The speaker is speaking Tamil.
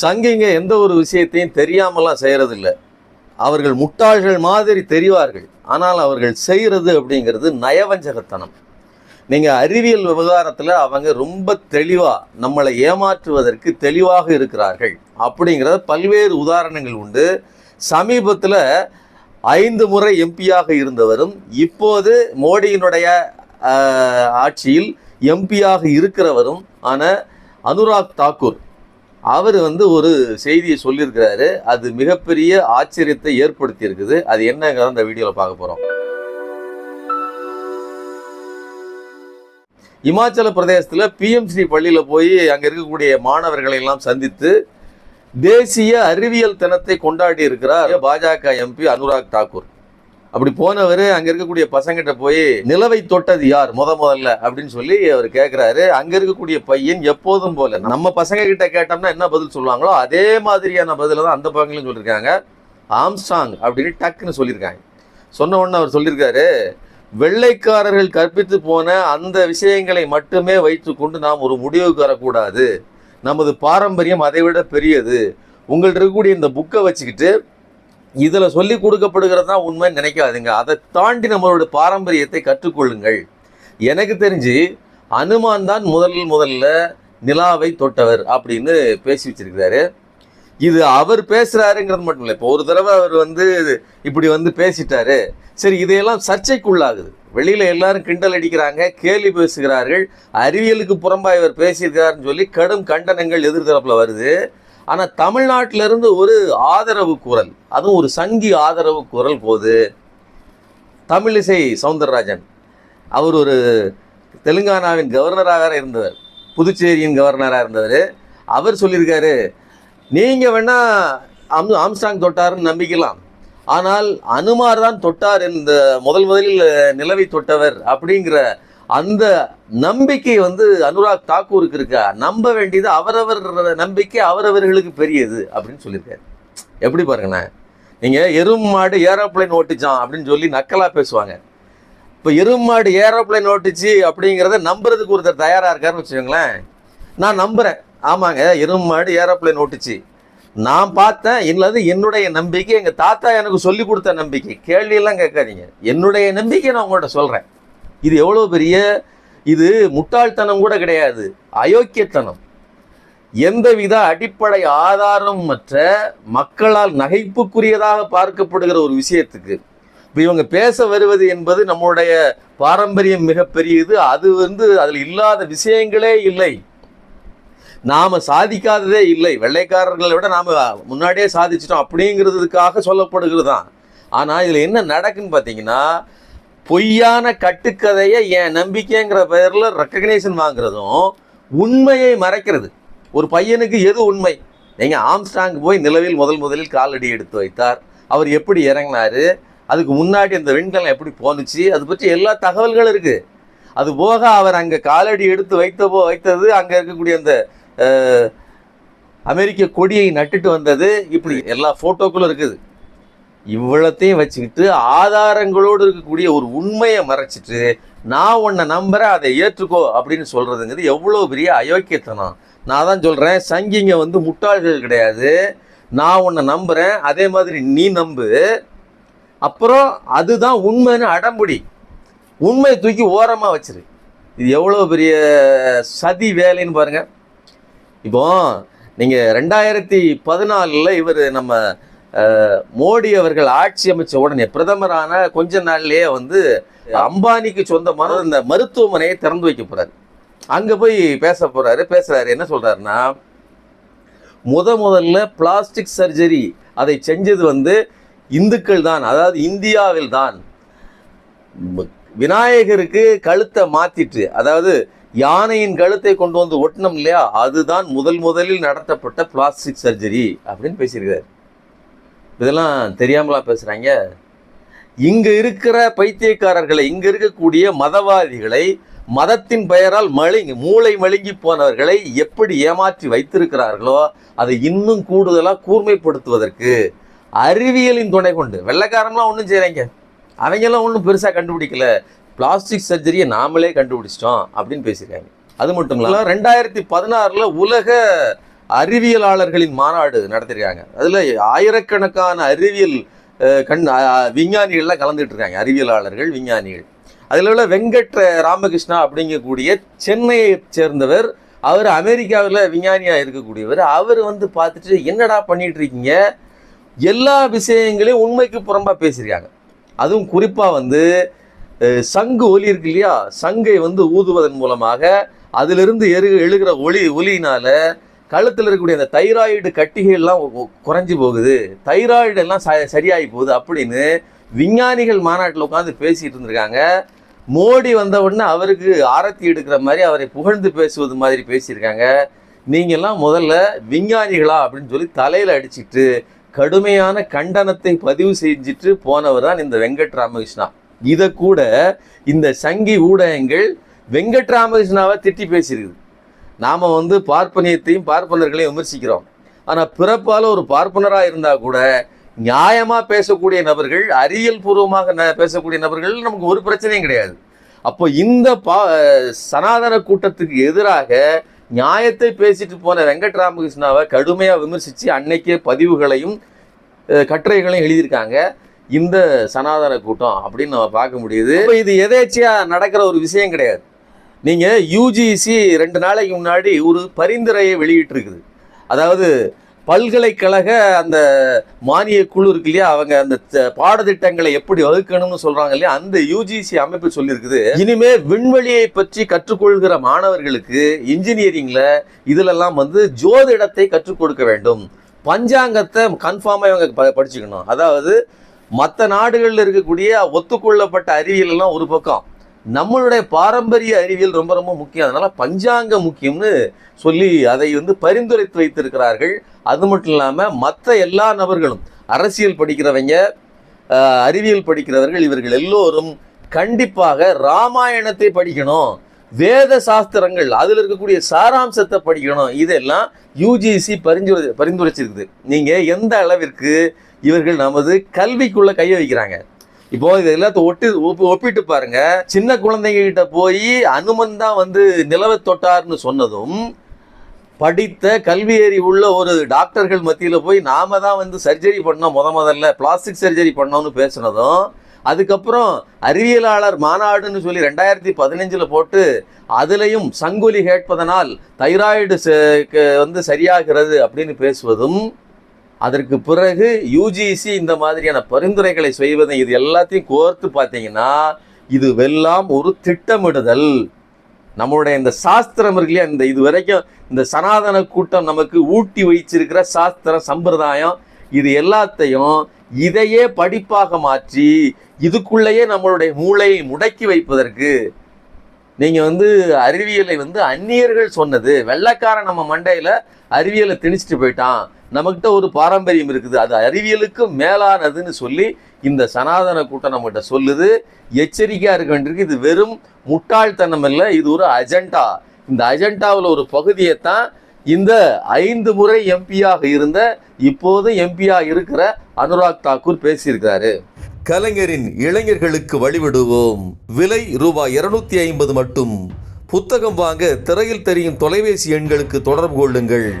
சங்கிங்க எந்த ஒரு விஷயத்தையும் தெரியாமலாம் செய்கிறதில்ல அவர்கள் முட்டாள்கள் மாதிரி தெரிவார்கள். ஆனால் அவர்கள் செய்கிறது அப்படிங்கிறது நயவஞ்சகத்தனம். நீங்கள் அறிவியல் விவகாரத்தில் அவங்க ரொம்ப தெளிவாக நம்மளை ஏமாற்றுவதற்கு தெளிவாக இருக்கிறார்கள் அப்படிங்கிறத பல்வேறு உதாரணங்கள் உண்டு. சமீபத்தில் ஐந்து முறை எம்பியாக இருந்தவரும் இப்போது மோடியினுடைய ஆட்சியில் எம்பியாக இருக்கிறவரும் ஆன அனுராக் தாக்கூர். அவர் வந்து ஒரு செய்தியை சொல்லியிருக்கிறாரு. அது மிகப்பெரிய ஆச்சரியத்தை ஏற்படுத்தி இருக்குது அது என்னங்கிறத அந்த வீடியோவில் பார்க்க போகிறோம் இமாச்சல பிரதேசத்தில் பிஎம்ஸ்ரீ பள்ளியில் போய் அங்கே இருக்கக்கூடிய மாணவர்களை எல்லாம் சந்தித்து தேசிய அறிவியல் தினத்தை கொண்டாடி இருக்கிறார் பாஜக எம்பி அனுராக் தாக்கூர். அப்படி போனவர் அங்க இருக்கக்கூடிய பசங்கிட்ட போய் நிலவை தொட்டது யார்? முத முதல்ல. அப்படின்னு சொல்லி அவர் கேட்கிறாரு அங்க இருக்கக்கூடிய பையன் எப்போதும் போல நம்ம பசங்க கிட்ட கேட்டோம்னா என்ன பதில் சொல்லுவாங்களோ அதே மாதிரியான பதில தான் அந்த பசங்களும் சொல்லியிருக்காங்க ஆம்ஸ்டாங் அப்படின்னு டக்குன்னு சொல்லியிருக்காங்க சொன்ன உடனே அவர் சொல்லியிருக்காரு வெள்ளைக்காரர்கள் கற்பித்து போன அந்த விஷயங்களை மட்டுமே வைத்துக்கொண்டு நாம் ஒரு முடிவுக்கு வரக்கூடாது. நமது பாரம்பரியம் அதை விட பெரியது. உங்கள்கிட்ட இருக்கக்கூடிய இந்த புக்கை வச்சுக்கிட்டு இதில் சொல்லி கொடுக்கப்படுகிறது தான் உண்மைன்னு நினைக்காதீங்க. அதை தாண்டி நம்மளோட பாரம்பரியத்தை கற்றுக்கொள்ளுங்கள். எனக்கு தெரிஞ்சு அனுமான் தான் முதல் முதல்ல நிலாவை தொட்டவர் அப்படின்னு பேசி வச்சிருக்கிறாரு. இது அவர் பேசுகிறாருங்கிறது மட்டும் இல்லை. இப்போ ஒரு தடவை அவர் வந்து இப்படி வந்து பேசிட்டாரு. சரி இதையெல்லாம் சர்ச்சைக்குள்ளாகுது. வெளியில் எல்லாரும் கிண்டல் அடிக்கிறாங்க கேலி பேசுகிறார்கள். அறிவியலுக்கு புறம்பா இவர் பேசியிருக்காருன்னு சொல்லி கடும் கண்டனங்கள் எதிர்த்தரப்பில் வருது. ஆனால் தமிழ்நாட்டிலிருந்து ஒரு ஆதரவு குரல் அதுவும் ஒரு சங்கி ஆதரவு குரல் போது தமிழிசை சவுந்தரராஜன். அவர் ஒரு தெலுங்கானாவின் கவர்னராக இருந்தவர் புதுச்சேரியின் கவர்னராக இருந்தவர். அவர் சொல்லியிருக்காரு நீங்கள் வேணால் அம் ஆம்ஸ்டாங் தொட்டாருன்னு நம்பிக்கலாம். ஆனால் அனுமார் தான் தொட்டார் இந்த முதல் முதலில் நிலவை தொட்டவர் அப்படிங்கிற அந்த நம்பிக்கை வந்து அனுராக் தாக்கூருக்கு இருக்கா? நம்ப வேண்டியது அவரவர் நம்பிக்கை அவரவர்களுக்கு பெரியது அப்படின்னு சொல்லியிருக்காரு. எப்படி பாருங்கண்ணே நீங்கள் எறும் மாடு ஏரோப்ளைன் ஓட்டிச்சான் அப்படின்னு சொல்லி நக்கலாக பேசுவாங்க. இப்போ எறும் மாடு ஏரோப்ளைன் ஓட்டுச்சு அப்படிங்கிறத நம்புறதுக்கு ஒருத்தர் தயாராக இருக்காருன்னு வச்சுக்கோங்களேன். நான் நம்புகிறேன் ஆமாங்க எறும் மாடு ஏரோப்ளைன் ஓட்டுச்சு. நான் பார்த்தேன் இல்லது என்னுடைய நம்பிக்கை எங்கள் தாத்தா எனக்கு சொல்லி கொடுத்த நம்பிக்கை. கேள்வியெல்லாம் கேட்காதீங்க. என்னுடைய நம்பிக்கை நான் உங்கள்கிட்ட சொல்கிறேன் இது எவ்வளோ பெரிய இது முட்டாள்தனம் கூட கிடையாது அயோக்கியத்தனம். எந்தவித அடிப்படை ஆதாரம் மற்ற மக்களால் நகைப்புக்குரியதாக பார்க்கப்படுகிற ஒரு விஷயத்துக்கு. இப்போ இவங்க பேச வருவது என்பது நம்மளுடைய பாரம்பரியம் மிகப்பெரியது அது வந்து அதில் இல்லாத விஷயங்களே இல்லை. நாம் சாதிக்காததே இல்லை வெள்ளைக்காரர்களை விட நாம் முன்னாடியே சாதிச்சிட்டோம் அப்படிங்கிறதுக்காக சொல்லப்படுகிறது தான் ஆனால் இதில் என்ன நடக்குன்னு பார்த்தீங்கன்னா பொய்யான கட்டுக்கதையை என் நம்பிக்கைங்கிற பெயரில் ரெக்கக்னேஷன் வாங்குறதும் உண்மையை மறைக்கிறது. ஒரு பையனுக்கு எது உண்மை? நீங்கள் ஆம்ஸ்டாங் போய் நிலவில் முதல் முதலில் காலடி எடுத்து வைத்தார். அவர் எப்படி இறங்கினார்? அதுக்கு முன்னாடி அந்த விண்கலம் எப்படி போணுச்சு? அது பற்றி எல்லா தகவல்களும் இருக்குது அது போக அவர் அங்கே காலடி எடுத்து வைத்தபோ வைத்தது அங்கே இருக்கக்கூடிய அந்த அமெரிக்க கொடியை நட்டுட்டு வந்தது. இப்படி எல்லா ஃபோட்டோக்களும் இருக்குது. இவ்வளத்தையும் வச்சுக்கிட்டு ஆதாரங்களோடு இருக்கக்கூடிய ஒரு உண்மையை மறைச்சிட்டு நான் உன்னை நம்புகிறேன் அதை ஏற்றுக்கோ அப்படின்னு சொல்கிறதுங்கிறது எவ்வளோ பெரிய அயோக்கியத்தனம். நான் தான் சொல்கிறேன் சங்கிங்க வந்து முட்டாள்கள் கிடையாது. நான் உன்னை நம்புகிறேன் அதே மாதிரி நீ நம்பு. அப்புறம் அதுதான் உண்மைன்னு அடம்புடி. உண்மையை தூக்கி ஓரமாக வச்சிரு. இது எவ்வளோ பெரிய சதி வேலைன்னு பாருங்கள் இப்போ நீங்கள் ரெண்டாயிரத்தி பதினாலில் இவர் நம்ம மோடி அவர்கள் ஆட்சி அமைச்ச உடனே பிரதமரான கொஞ்ச நாள்லயே வந்து அம்பானிக்கு சொந்தமான இந்த மருத்துவமனையை திறந்து வைக்க போறாரு. அங்க போய் பேச போறாரு. பேசுறாரு. என்ன சொல்றாருன்னா முத முதல்ல பிளாஸ்டிக் சர்ஜரி அதை செஞ்சது வந்து இந்துக்கள் தான். அதாவது இந்தியாவில் தான். விநாயகருக்கு கழுத்தை மாத்திட்டு அதாவது யானையின் கழுத்தை கொண்டு வந்து ஒட்டினோம் இல்லையா? அதுதான் முதல் முதலில் நடத்தப்பட்ட பிளாஸ்டிக் சர்ஜரி அப்படின்னு பேசியிருக்காரு இதெல்லாம் தெரியாமலா பேசுகிறாங்க இங்கே இருக்கிற பைத்தியக்காரர்களை இங்கே இருக்கக்கூடிய மதவாதிகளை மதத்தின் பெயரால் மழுங்கி மூளை மழுங்கி போனவர்களை எப்படி ஏமாற்றி வைத்திருக்கிறார்களோ அதை இன்னும் கூடுதலாக கூர்மைப்படுத்துவதற்கு அறிவியலின் துணை கொண்டு வெள்ளைக்காரங்களாம் ஒன்றும் செய்கிறாங்க அவங்கெல்லாம் ஒன்றும் பெருசாக கண்டுபிடிக்கல. பிளாஸ்டிக் சர்ஜரியை நாமளே கண்டுபிடிச்சிட்டோம் அப்படின்னு பேசியிருக்காங்க. அது மட்டும் இல்லாமல் ரெண்டாயிரத்தி பதினாறில் உலக அறிவியலாளர்களின் மாநாடு நடத்திருக்காங்க. அதில் ஆயிரக்கணக்கான அறிவியல் கண் விஞ்ஞானிகள்லாம் கலந்துட்டு இருக்காங்க அறிவியலாளர்கள் விஞ்ஞானிகள். அதில் உள்ள வெங்கட் ராமகிருஷ்ணா அப்படிங்கக்கூடிய சென்னையை சேர்ந்தவர் அவர் அமெரிக்காவில் விஞ்ஞானியாக இருக்கக்கூடியவர். அவர் வந்து பார்த்துட்டு என்னடா பண்ணிகிட்டு இருக்கீங்க எல்லா விஷயங்களையும் உண்மைக்கு புறம்பாக பேசியிருக்காங்க. அதுவும் குறிப்பாக வந்து சங்கு ஒலி இருக்கு இல்லையா? சங்கை வந்து ஊதுவதன் மூலமாக அதிலிருந்து எரு எழுகிற ஒளி ஒலியினால் கழுத்தில் இருக்கக்கூடிய அந்த தைராய்டு கட்டிகைகள்லாம் குறைஞ்சி போகுது. தைராய்டு எல்லாம் ச சரியாகி போகுது அப்படின்னு விஞ்ஞானிகள் மாநாட்டில் உட்காந்து பேசிகிட்டு இருந்திருக்காங்க. மோடி வந்த உடனே அவருக்கு ஆரத்தி எடுக்கிற மாதிரி அவரை புகழ்ந்து பேசுவது மாதிரி பேசியிருக்காங்க. நீங்கள்லாம் முதல்ல விஞ்ஞானிகளா அப்படின்னு சொல்லி தலையில் அடிச்சிட்டு கடுமையான கண்டனத்தை பதிவு செஞ்சுட்டு போனவர் தான் இந்த வெங்கட் ராமகிருஷ்ணா இதை கூட இந்த சங்கி ஊடகங்கள் வெங்கட் ராமகிருஷ்ணாவை திட்டி பேசியிருக்குது. நாம் வந்து பார்ப்பனியத்தையும் பார்ப்பனர்களையும் விமர்சிக்கிறோம். ஆனால் பிறப்பால் ஒரு பார்ப்பனராக இருந்தால் கூட நியாயமாக பேசக்கூடிய நபர்கள் அறிவியல் பூர்வமாக ந- பேசக்கூடிய நபர்கள் நமக்கு ஒரு பிரச்சனையும் கிடையாது. அப்போ இந்த பா சனாதன கூட்டத்துக்கு எதிராக நியாயத்தை பேசிட்டு போன வெங்கட் ராமகிருஷ்ணாவை கடுமையாக விமர்சித்து அன்னைக்கே பதிவுகளையும் கட்டுரைகளையும் எழுதியிருக்காங்க. இந்த சனாதன கூட்டம் அப்படின்னு நம்ம பார்க்க முடியுது. இது எதேச்சியாக நடக்கிற ஒரு விஷயம் கிடையாது. நீங்கள் யூஜிசி ரெண்டு நாளைக்கு முன்னாடி ஒரு பரிந்துரையை வெளியிட்டிருக்குது. அதாவது பல்கலைக்கழக அந்த மானிய குழு இருக்கு இல்லையா அவங்க அந்த பாடத்திட்டங்களை எப்படி வகுக்கணும்னு சொல்றாங்க இல்லையா அந்த யூஜிசி அமைப்பு சொல்லியிருக்குது. இனிமே விண்வெளியை பற்றி கற்றுக்கொள்கிற மாணவர்களுக்கு இன்ஜினியரிங்ல இதுலெல்லாம் வந்து ஜோதிடத்தை கற்றுக் கொடுக்க வேண்டும். பஞ்சாங்கத்தை கன்ஃபார்மாக இவங்க ப- படிச்சுக்கணும். அதாவது மற்ற நாடுகளில் இருக்கக்கூடிய ஒத்துக்கொள்ளப்பட்ட அறிவியல் எல்லாம் ஒரு பக்கம். நம்மளுடைய பாரம்பரிய அறிவியல் ரொம்ப ரொம்ப முக்கியம். அதனால பஞ்சாங்கம் முக்கியம்னு சொல்லி அதை வந்து பரிந்துரைத்து வைத்திருக்கிறார்கள். அது மட்டும் இல்லாமல் மற்ற எல்லா நபர்களும் அரசியல் படிக்கிறவங்க அறிவியல் படிக்கிறவர்கள் இவர்கள் எல்லோரும் கண்டிப்பாக ராமாயணத்தை படிக்கணும். வேத சாஸ்திரங்கள் அதில் இருக்கக்கூடிய சாராம்சத்தை படிக்கணும். இதெல்லாம் யூஜிசி பரிந்துரை பரிந்துரைச்சிருக்குது. நீங்கள் எந்த அளவிற்கு இவர்கள் நமது கல்விக்குள்ளே கையை வைக்கிறாங்க இப்போ இது எல்லாத்தையும் ஒட்டி ஒப்பி- ஒப்பிட்டு பாருங்க. சின்ன குழந்தைங்க கிட்ட போய் அனுமன் தான் வந்து நிலவை தொட்டார்னு சொன்னதும் படித்த கல்வி அறிவு உள்ள ஒரு டாக்டர்கள் மத்தியில் போய் நாம தான் வந்து சர்ஜரி பண்ணோம் முத முதல்ல பிளாஸ்டிக் சர்ஜரி பண்ணோம்னு பேசுனதும் அதுக்கப்புறம் அறிவியலாளர் மாநாடுன்னு சொல்லி ரெண்டாயிரத்தி பதினஞ்சில் போட்டு அதுலேயும் சங்கொலி கேட்பதனால் தைராய்டு வந்து சரியாகிறது அப்படின்னு பேசுவதும் அதற்கு பிறகு யூஜிசி இந்த மாதிரியான பரிந்துரைகளை செய்வதை இது எல்லாத்தையும் கோர்த்து பார்த்தீங்கன்னா இது வெல்லாம் ஒரு திட்டமிடுதல். நம்மளுடைய இந்த சாஸ்திரம் இருக்கு இல்லையா இந்த இது வரைக்கும் இந்த சனாதன கூட்டம் நமக்கு ஊட்டி வைச்சிருக்கிற சாஸ்திரம் சம்பிரதாயம் இது எல்லாத்தையும் இதையே படிப்பாக மாற்றி இதுக்குள்ளேயே நம்மளுடைய மூளையை முடக்கி வைப்பதற்கு நீங்கள் வந்து அறிவியலை வந்து அந்நியர்கள் சொன்னது. வெள்ளைக்காரன் நம்ம மண்டையில் அறிவியலை திணிச்சிட்டு போயிட்டான். நம்மக்கிட்ட ஒரு பாரம்பரியம் இருக்குது. அது அறிவியலுக்கு மேலானதுன்னு சொல்லி இந்த சனாதன கூட்டம் நம்மகிட்ட சொல்லுது. எச்சரிக்கையாக இருக்க வேண்டியிருக்கு. இது வெறும் முட்டாள்தனம் இல்லை. இது ஒரு அஜெண்டா. இந்த அஜெண்டாவில் ஒரு பகுதியை தான் இந்த ஐந்து முறை எம்பியாக இருந்த இப்போது எம்பியாக இருக்கிற அனுராக் தாக்கூர் பேசியிருக்கிறாரு. கலைஞரின் இளைஞர்களுக்கு வழிவிடுவோம். விலை ரூபாய் இருநூத்தி ஐம்பது மட்டும். புத்தகம் வாங்க திரையில் தெரியும் தொலைபேசி எண்களுக்கு தொடர்பு கொள்ளுங்கள்.